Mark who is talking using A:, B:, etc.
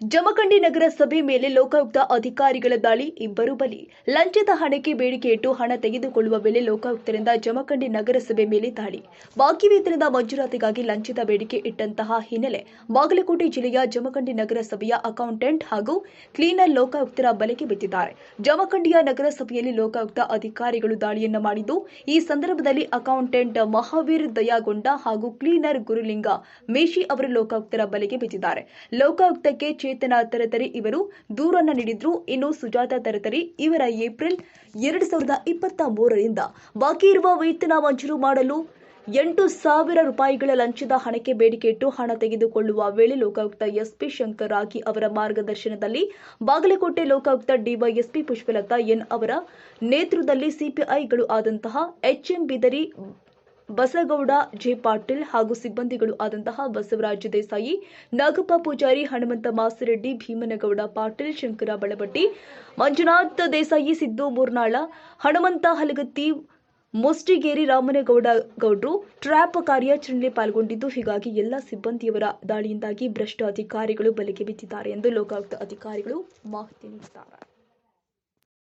A: ಜಮಖಂಡಿ ನಗರ ಸಭೆ ಮೇಲೆ ಲೋಕಾಯುಕ್ತ ಅಧಿಕಾರಿಗಳ ದಾಳಿ, ಇಬ್ಬರು ಬಲಿ. ಲಂಚದ ಹಣಕ್ಕೆ ಬೇಡಿಕೆ ಇಟ್ಟು ಹಣ ತೆಗೆದುಕೊಳ್ಳುವ ವೇಳೆ ಲೋಕಾಯುಕ್ತರಿಂದ ಜಮಖಂಡಿ ನಗರಸಭೆ ಮೇಲೆ ದಾಳಿ. ಬಾಕಿ ವೇತನದ ಮಂಜೂರಾತಿಗಾಗಿ ಲಂಚದ ಬೇಡಿಕೆ ಇಟ್ಟಂತಹ ಹಿನ್ನೆಲೆ ಬಾಗಲಕೋಟೆ ಜಿಲ್ಲೆಯ ಜಮಖಂಡಿ ನಗರಸಭೆಯ ಅಕೌಂಟೆಂಟ್ ಹಾಗೂ ಕ್ಲೀನರ್ ಲೋಕಾಯುಕ್ತರ ಬಲೆಗೆ ಬಿದ್ದಿದ್ದಾರೆ. ಜಮಖಂಡಿಯ ನಗರಸಭೆಯಲ್ಲಿ ಲೋಕಾಯುಕ್ತ ಅಧಿಕಾರಿಗಳು ದಾಳಿಯನ್ನು ಮಾಡಿದ್ದು, ಈ ಸಂದರ್ಭದಲ್ಲಿ ಅಕೌಂಟೆಂಟ್ ಮಹಾವೀರ್ ದಯಾಗೊಂಡ ಹಾಗೂ ಕ್ಲೀನರ್ ಗುರುಲಿಂಗ ಮೇಶಿ ಅವರು ಲೋಕಾಯುಕ್ತರ ಬಲೆಗೆ ಬಿದ್ದಿದ್ದಾರೆ. ಲೋಕಾಯುಕ್ತಕ್ಕೆ ಚೇತನ ತರತರಿ ಇವರು ದೂರನ್ನ ನೀಡಿದ್ರು. ಇನ್ನು ಸುಜಾತ ತರತರಿ ಇವರ ಏಪ್ರಿಲ್ ಎರಡು ಸಾವಿರದ ಇಪ್ಪತ್ತ ಮೂರರಿಂದ. ಬಾಕಿ ಇರುವ ವೇತನ ಮಂಜೂರು ಮಾಡಲು ಎಂಟು ಸಾವಿರ ರೂಪಾಯಿಗಳ ಲಂಚದ ಹಣಕ್ಕೆ ಬೇಡಿಕೆ ಇಟ್ಟು ಹಣ ತೆಗೆದುಕೊಳ್ಳುವ ವೇಳೆ ಲೋಕಾಯುಕ್ತ ಎಸ್ಪಿ ಶಂಕರ್ ರಾಗಿ ಅವರ ಮಾರ್ಗದರ್ಶನದಲ್ಲಿ ಬಾಗಲಕೋಟೆ ಲೋಕಾಯುಕ್ತ ಡಿವೈಎಸ್ಪಿ ಪುಷ್ಪಲತಾ ಎನ್ ಅವರ ನೇತೃತ್ವದಲ್ಲಿ ಸಿಪಿಐಗಳು ಆದಂತಹ ಎಚ್ಎಂ ಬಿದರಿ ಬಸಗೌಡ, ಜೆ ಪಾಟೀಲ್ ಹಾಗೂ ಸಿಬ್ಬಂದಿಗಳು ಆದಂತಹ ಬಸವರಾಜ ದೇಸಾಯಿ, ನಾಗಪ್ಪ ಪೂಜಾರಿ, ಹನುಮಂತ ಮಾಸಿರೆಡ್ಡಿ, ಭೀಮನಗೌಡ ಪಾಟೀಲ್, ಶಂಕರ ಬಳಬಟ್ಟಿ, ಮಂಜುನಾಥ್ ದೇಸಾಯಿ, ಸಿದ್ದು ಮೂರ್ನಾಳ, ಹನುಮಂತ ಹಲಗತ್ತಿ ಮುಸ್ಟಿಗೇರಿ ರಾಮನಗೌಡ ಗೌಡ್ರು ಟ್ರ್ಯಾಪ್ ಕಾರ್ಯಾಚರಣೆ ಪಾಲ್ಗೊಂಡಿದ್ದು, ಹೀಗಾಗಿ ಎಲ್ಲ ಸಿಬ್ಬಂದಿಯವರ ದಾಳಿಯಿಂದಾಗಿ ಭ್ರಷ್ಟ ಅಧಿಕಾರಿಗಳು ಬಲೆಗೆ ಬಿದ್ದಿದ್ದಾರೆ ಎಂದು ಲೋಕಾಯುಕ್ತ ಅಧಿಕಾರಿಗಳು ಮಾಹಿತಿ ನೀಡಿದ್ದಾರೆ.